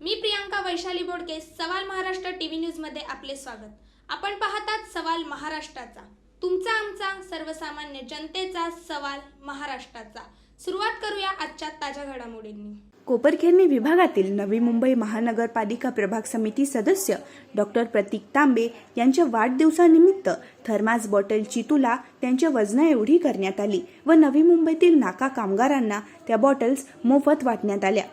मी प्रियांका वैशाली बोडके सवाल महाराष्ट्र टीव्ही न्यूजमध्ये आपले स्वागत. आपण पाहतात सवाल महाराष्ट्राचा. तुमचा आमचा सर्वसामान्य जनतेचा सवाल महाराष्ट्राचा. सुरुवात करूया आजच्या ताज्या घडामोडींनी. कोपरखेरणी विभागातील नवी मुंबई महानगरपालिका प्रभाग समिती सदस्य डॉक्टर प्रतीक तांबे यांच्या वाढदिवसानिमित्त थर्मास बॉटलची तुला त्यांच्या वजना एवढी करण्यात आली व नवी मुंबईतील नाका कामगारांना त्या बॉटल्स मोफत वाटण्यात आल्या.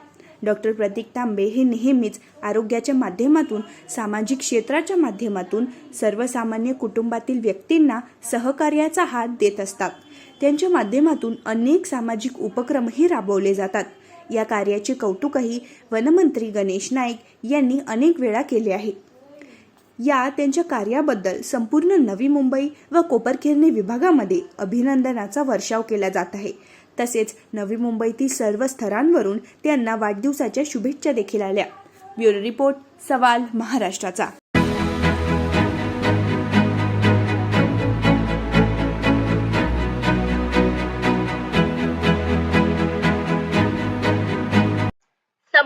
डॉक्टर प्रतीक तांबे हे नेहमीच आरोग्याच्या माध्यमातून सामाजिक क्षेत्राच्या माध्यमातून सर्वसामान्य कुटुंबातील व्यक्तींना सहकार्याचा हात देत असतात. त्यांच्या माध्यमातून अनेक सामाजिक उपक्रमही राबवले जातात. या कार्याचे कौतुकही वनमंत्री गणेश नाईक यांनी अनेक वेळा केले आहे. या त्यांच्या कार्याबद्दल संपूर्ण नवी मुंबई व कोपरखिरणे विभागामध्ये अभिनंदनाचा वर्षाव केला जात आहे. तसेच नवी मुंबईतील सर्व स्तरांवरून त्यांना वाढदिवसाच्या शुभेच्छा देखील आल्या. ब्युरो रिपोर्ट सवाल महाराष्ट्राचा.